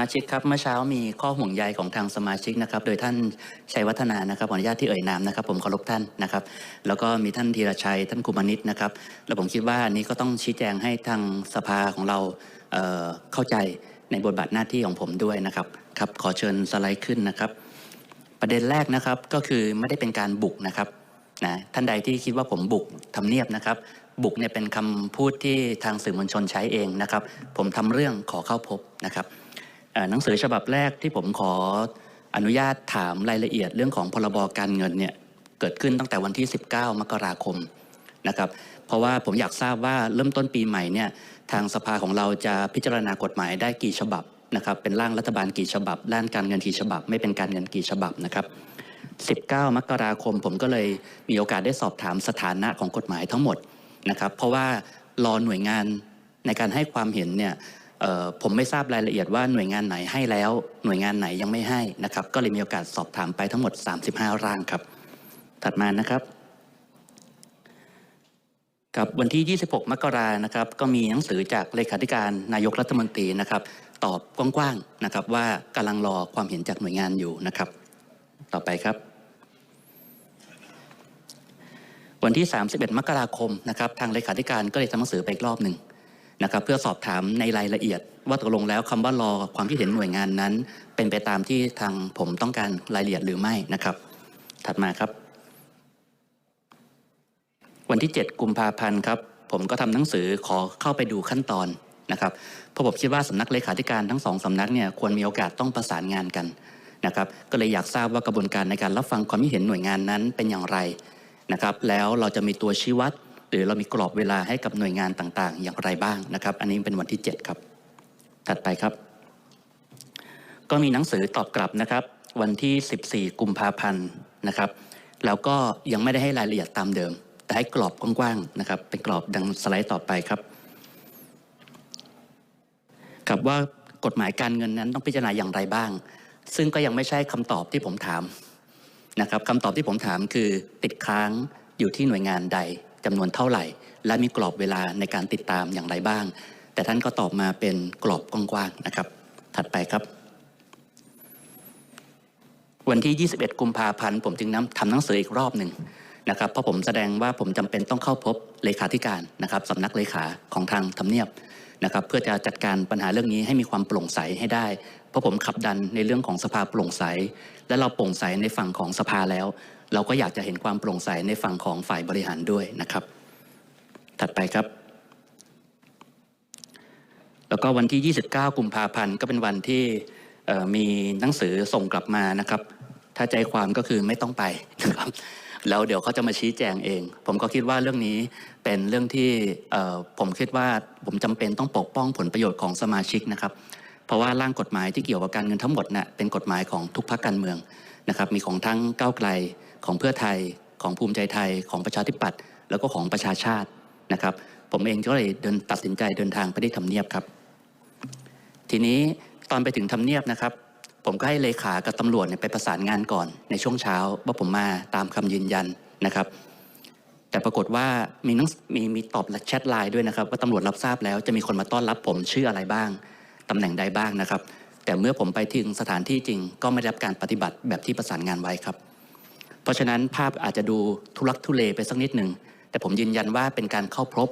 มาชิกครับเมื่อเช้ามีข้อห่วงใยของทางสมาชิกนะครับ โดยท่านชัยวัฒนานะครับขออนุญาตที่เอ่ยนามนะครับ ผมเคารพท่านนะครับ แล้วก็มีท่านธีรชัยท่านกุมานิตนะครับแล้วผมคิดว่าอันนี้ก็ต้องชี้แจงให้ทางสภาของเราเเข้าใจในบทบาทหน้าที่ของผมด้วยนะครับครับขอเชิญสไลด์ขึ้นนะครับ ประเด็นแรกนะครับก็คือไม่ได้เป็นการบุกนะครับนะท่านใดที่คิดว่าผมบุกทำเนียบนะครับ บุกเนี่ยเป็นคำพูดที่ทางสื่อมวลชนใช้เองนะครับ ผมทำเรื่องขอเข้าพบนะครับ หนังสือฉบับแรกที่ผมขออนุญาตถามรายละเอียดเรื่องของพรบการเงินเนี่ยเกิดขึ้นตั้งแต่วันที่ 19 มกราคมนะครับเพราะว่าผมอยากทราบว่าเริ่มต้นปีใหม่เนี่ยทางสภาของเราจะพิจารณากฎหมายได้กี่ฉบับนะครับเป็นร่างรัฐบาลกี่ฉบับด้านการเงินกี่ฉบับ ไม่เป็นการเงินกี่ฉบับนะครับ 19 มกราคมผมก็เลยมีโอกาสได้สอบถามสถานะของกฎหมายทั้งหมดนะครับเพราะว่ารอหน่วยงานในการให้ความเห็นเนี่ย ผมไม่ทราบรายละเอียดว่าหน่วยงานไหนให้แล้ว หน่วยงานไหนยังไม่ให้นะครับ ก็เลยมีโอกาสสอบถามไปทั้งหมด 35 ร่างครับ ถัดมานะครับกับวันที่ 26 มกรานะครับ ก็มีหนังสือจากเลขาธิการนายกรัฐมนตรีนะครับ ตอบกว้างๆนะครับ ว่ากำลังรอความเห็นจากหน่วยงานอยู่นะครับ ต่อไปครับ วันที่ 31 มกราคมนะครับ ทางเลขาธิการก็เลยทำหนังสือไปอีกรอบหนึ่ง นะครับเพื่อสอบถามในรายละเอียด ว่าตกลงแล้วคำว่ารอความคิดเห็นหน่วยงานนั้น เป็นไปตามที่ทางผมต้องการรายละเอียดหรือไม่นะครับ ถัดมาครับ วันที่ 7 กุมภาพันธ์ครับ ผมก็ทำหนังสือขอเข้าไปดูขั้นตอนนะครับเพราะผมคิดว่าสำนักเลขาธิการทั้งสองสำนักเนี่ยควรมีโอกาสต้องประสานงานกันนะครับ ก็เลยอยากทราบว่ากระบวนการในการรับฟังความคิดเห็นหน่วยงานนั้นเป็นอย่างไรนะครับ แล้วเราจะมีตัวชี้วัด หรือเรามีกรอบเวลาให้กับหน่วยงานต่างๆ อย่างไรบ้างนะครับ อันนี้เป็นวันที่ 7 ครับ ถัดไปครับ ก็มีหนังสือตอบกลับนะครับ วันที่ 14 กุมภาพันธ์นะครับแล้วก็ยังไม่ได้ให้รายละเอียดตามเดิม แต่ให้กรอบกว้างๆนะครับ เป็นกรอบดังสไลด์ต่อไปครับกับว่ากฎหมายการเงินนั้นต้องพิจารณาอย่างไรบ้าง ซึ่งก็ยังไม่ใช่คำตอบที่ผมถามนะครับคำตอบที่ผมถามคือติดค้างอยู่ที่หน่วยงานใด จำนวนเท่าไหร่ และมีกรอบเวลาในการติดตามอย่างไรบ้าง แต่ท่านก็ตอบมาเป็นกรอบกว้างๆนะครับ ถัดไปครับ วันที่ 21 กุมภาพันธ์ผมจึงนำทำหนังสืออีกรอบหนึ่งนะครับเพราะผมแสดงว่าผมจำเป็นต้องเข้าพบเลขาธิการนะครับสำนักเลขาของทางทำเนียบนะครับเพื่อจะจัดการปัญหาเรื่องนี้ให้มีความโปร่งใสให้ได้ เพราะผมขับดันในเรื่องของสภาโปร่งใส และเราโปร่งใสในฝั่งของสภาแล้ว เราก็อยากจะเห็นความโปร่งใสในฝั่งของฝ่ายบริหารด้วยนะครับ ถัดไปครับ แล้วก็วันที่ 29 กุมภาพันธ์ก็เป็นวันที่มีหนังสือส่งกลับมานะครับ ถ้าใจความก็คือไม่ต้องไปนะครับแล้วเดี๋ยวเขาจะมาชี้แจงเอง ผมก็คิดว่าเรื่องนี้เป็นเรื่องที่ผมคิดว่าผมจำเป็นต้องปกป้องผลประโยชน์ของสมาชิกนะครับ เพราะว่าร่างกฎหมายที่เกี่ยวกับการเงินทั้งหมดน่ะเป็นกฎหมายของทุกพรรคการเมืองนะครับ มีของทั้งก้าวไกล ของเพื่อไทยของภูมิใจไทยของประชาธิปัตย์แล้วก็ของประชาชาตินะครับ ผมเองก็เลยเดินตัดสินใจเดินทางไปที่ทำเนียบครับ ทีนี้ตอนไปถึงทำเนียบนะครับ ผมก็ให้เลขากับตำรวจเนี่ยไปประสานงานก่อนในช่วงเช้าว่าผมมาตามคำยืนยันนะครับ แต่ปรากฏว่ามีหนังมีมีตอบและแชทไลน์ด้วยนะครับ ว่าตำรวจรับทราบแล้วจะมีคนมาต้อนรับผมชื่ออะไรบ้างตำแหน่งใดบ้างนะครับ แต่เมื่อผมไปถึงสถานที่จริง ก็ไม่ได้รับการปฏิบัติแบบที่ประสานงานไว้ครับ ราะฉะนั้นภาพอาจจะดูทุลักทุเลไปสักนิดหนึ่ง แต่ผมยืนยันว่าเป็นการเข้าพบ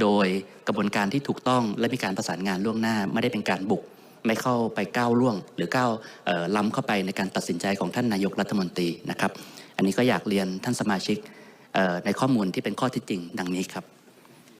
โดยกระบวนการที่ถูกต้องและมีการประสานงานล่วงหน้า ไม่ได้เป็นการบุก ไม่เข้าไปก้าวล่วง หรือก้าวล้ำเข้าไปในการตัดสินใจของท่านนายกรัฐมนตรีนะครับ อันนี้ก็อยากเรียนท่านสมาชิกในข้อมูลที่เป็นข้อที่จริง ดังนี้ครับ